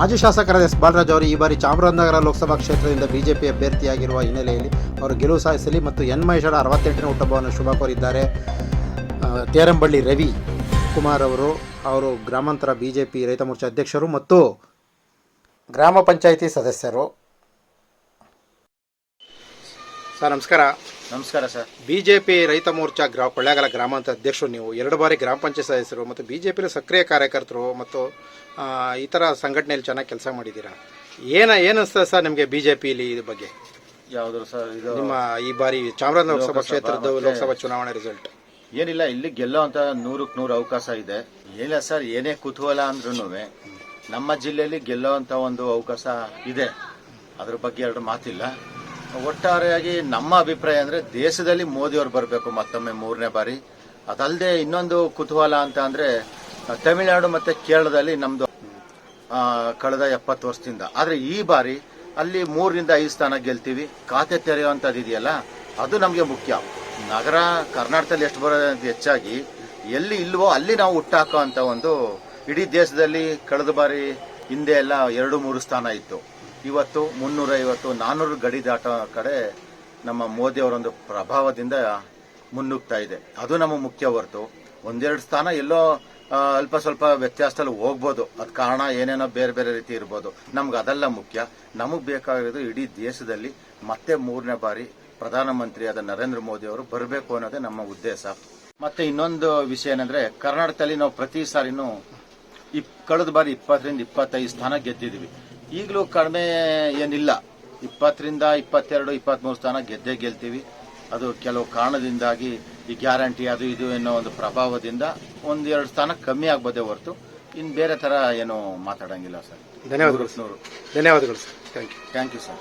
ಮಾಜಿ ಶಾಸಕರಾದ ಎಸ್ ಬಾಲರಾಜ್ ಅವರು ಈ ಬಾರಿ ಚಾಮರಾಜನಗರ ಲೋಕಸಭಾ ಕ್ಷೇತ್ರದಿಂದ ಬಿಜೆಪಿ ಅಭ್ಯರ್ಥಿಯಾಗಿರುವ ಹಿನ್ನೆಲೆಯಲ್ಲಿ ಅವರು ಗೆಲುವು ಸಾಧಿಸಲಿ ಮತ್ತು ಎನ್ ಮಹೇಶ್ವರ ಅರವತ್ತೆಂಟನೇ ಹುಟ್ಟುಹಬ್ಬವನ್ನು ಶುಭ ಕೋರಿದ್ದಾರೆ. ತೇರಂಬಳ್ಳಿ ರವಿ ಕುಮಾರ್ ಅವರು ಅವರು ಗ್ರಾಮಾಂತರ ಬಿಜೆಪಿ ರೈತ ಮೋರ್ಚಾ ಅಧ್ಯಕ್ಷರು ಮತ್ತು ಗ್ರಾಮ ಪಂಚಾಯಿತಿ ಸದಸ್ಯರು. ಸರ್ ನಮಸ್ಕಾರ. ನಮಸ್ಕಾರ ಸರ್. ಬಿಜೆಪಿ ರೈತ ಮೋರ್ಚಾ ಗ್ರಾ ಕೊಳ್ಳೇಗಾಲ ಗ್ರಾಮಾಂತ ಅಧ್ಯಕ್ಷರು ನೀವು. ಎರಡು ಬಾರಿ ಗ್ರಾಮ ಪಂಚಾಯತ್ ಸದಸ್ಯರು ಮತ್ತು ಬಿಜೆಪಿ ಸಕ್ರಿಯ ಕಾರ್ಯಕರ್ತರು ಮತ್ತು ಆ, ಈ ಥರ ಸಂಘಟನೆಯಲ್ಲಿ ಚೆನ್ನಾಗಿ ಕೆಲಸ ಮಾಡಿದ್ದೀರಾ? ಏನ ಏನಿಸ್ತದೆ ಸರ್ ನಿಮಗೆ ಬಿಜೆಪಿಲಿ ಇದ್ರ ಬಗ್ಗೆ? ಯಾವ್ದು ಸರ್ ಇದು ನಿಮ್ಮ ಈ ಬಾರಿ ಚಾಮರಾಜನಗರ ಲೋಕಸಭಾ ಲೋಕಸಭಾ ಕ್ಷೇತ್ರದ ಮತ್ತೆ- ಲೋಕಸಭಾ ಚುನಾವಣೆ ರಿಸಲ್ಟ್ ಏನಿಲ್ಲ ಇಲ್ಲಿ ಗೆಲ್ಲೋ ಅಂತ ನೂರಕ್ಕೆ ನೂರು ಅವಕಾಶ ಇದೆ. ಏನಿಲ್ಲ ಸರ್ ಏನೇ ಕುತೂಹಲ ಅಂದ್ರೂ ನಮ್ಮ ಜಿಲ್ಲೆಯಲ್ಲಿ ಗೆಲ್ಲೋ ಅಂತ ಒಂದು ಅವಕಾಶ ಇದೆ. ಅದ್ರ ಬಗ್ಗೆ ಎರಡು ಮಾತಿಲ್ಲ. ಒಟ್ಟಾರೆಯಾಗಿ ನಮ್ಮ ಅಭಿಪ್ರಾಯ ಅಂದ್ರೆ ದೇಶದಲ್ಲಿ ಮೋದಿ ಅವರು ಬರಬೇಕು ಮತ್ತೊಮ್ಮೆ ಮೂರನೇ ಬಾರಿ. ಅದಲ್ಲದೆ ಇನ್ನೊಂದು ಕುತೂಹಲ ಅಂತ ಅಂದ್ರೆ ತಮಿಳುನಾಡು ಮತ್ತೆ ಕೇರಳದಲ್ಲಿ ನಮ್ದು ಆ, ಕಳೆದ ಎಪ್ಪತ್ತು ವರ್ಷದಿಂದ. ಆದ್ರೆ ಈ ಬಾರಿ ಅಲ್ಲಿ ಮೂರರಿಂದ ಐದು ಸ್ಥಾನ ಗೆಲ್ತೀವಿ. ಖಾತೆ ತೆರೆಯುವಂಥದ್ದು ಇದೆಯಲ್ಲ ಅದು ನಮಗೆ ಮುಖ್ಯ. ನಗರ ಕರ್ನಾಟಕದಲ್ಲಿ ಎಷ್ಟು ಬರೋದು ಅಂತ ಹೆಚ್ಚಾಗಿ ಎಲ್ಲಿ ಇಲ್ವೋ ಅಲ್ಲಿ ನಾವು ಹುಟ್ಟಾಕೋ ಅಂತ ಒಂದು ಇಡೀ ದೇಶದಲ್ಲಿ ಕಳೆದ ಬಾರಿ ಹಿಂದೆ ಎಲ್ಲ ಎರಡು ಮೂರು ಸ್ಥಾನ ಇತ್ತು. ಇವತ್ತು ಮುನ್ನೂರ ಐವತ್ತು ನಾನ್ನೂರು ಗಡಿ ದಾಟ ಕಡೆ ನಮ್ಮ ಮೋದಿ ಅವರೊಂದು ಪ್ರಭಾವದಿಂದ ಮುನ್ನುಗ್ತಾ ಇದೆ. ಅದು ನಮ್ಮ ಮುಖ್ಯ ಹೊರತು. ಒಂದೆರಡು ಸ್ಥಾನ ಎಲ್ಲೋ ಅಲ್ಪ ಸ್ವಲ್ಪ ವ್ಯತ್ಯಾಸದಲ್ಲಿ ಹೋಗ್ಬೋದು. ಅದ್ ಕಾರಣ ಏನೇನೋ ಬೇರೆ ಬೇರೆ ರೀತಿ ಇರ್ಬೋದು. ನಮ್ಗೆ ಅದೆಲ್ಲ ಮುಖ್ಯ. ನಮಗೆ ಬೇಕಾಗಿರೋದು ಇಡೀ ದೇಶದಲ್ಲಿ ಮತ್ತೆ ಮೂರನೇ ಬಾರಿ ಪ್ರಧಾನಮಂತ್ರಿಯಾದ ನರೇಂದ್ರ ಮೋದಿ ಅವರು ಬರಬೇಕು ಅನ್ನೋದೇ ನಮ್ಮ ಉದ್ದೇಶ. ಮತ್ತೆ ಇನ್ನೊಂದು ವಿಷಯ ಏನಂದ್ರೆ, ಕರ್ನಾಟಕದಲ್ಲಿ ನಾವು ಪ್ರತಿ ಸಾರಿನೂ ಇಪ್, ಕಳೆದ ಬಾರಿ ಇಪ್ಪತ್ತರಿಂದ ಇಪ್ಪತ್ತೈದು ಸ್ಥಾನ ಗೆದ್ದಿದ್ವಿ ಈಗಲೂ ಕಡಿಮೆ ಏನಿಲ್ಲ. ಇಪ್ಪತ್ತರಿಂದ ಇಪ್ಪತ್ತೆರಡು ಇಪ್ಪತ್ಮೂರು ಸ್ಥಾನ ಗೆದ್ದೇ ಗೆಲ್ತೀವಿ. ಅದು ಕೆಲವು ಕಾರಣದಿಂದಾಗಿ ಈ ಗ್ಯಾರಂಟಿ ಅದು ಇದು ಅನ್ನೋ ಒಂದು ಪ್ರಭಾವದಿಂದ ಒಂದೆರಡು ಸ್ಥಾನ ಕಮ್ಮಿ ಆಗ್ಬೋದೇ ಹೊರತು ಇನ್ನು ಬೇರೆ ಥರ ಏನು ಮಾತಾಡೋಂಗಿಲ್ಲ ಸರ್. ಧನ್ಯವಾದಗಳು ಧನ್ಯವಾದಗಳು sir. Thank you thank you sir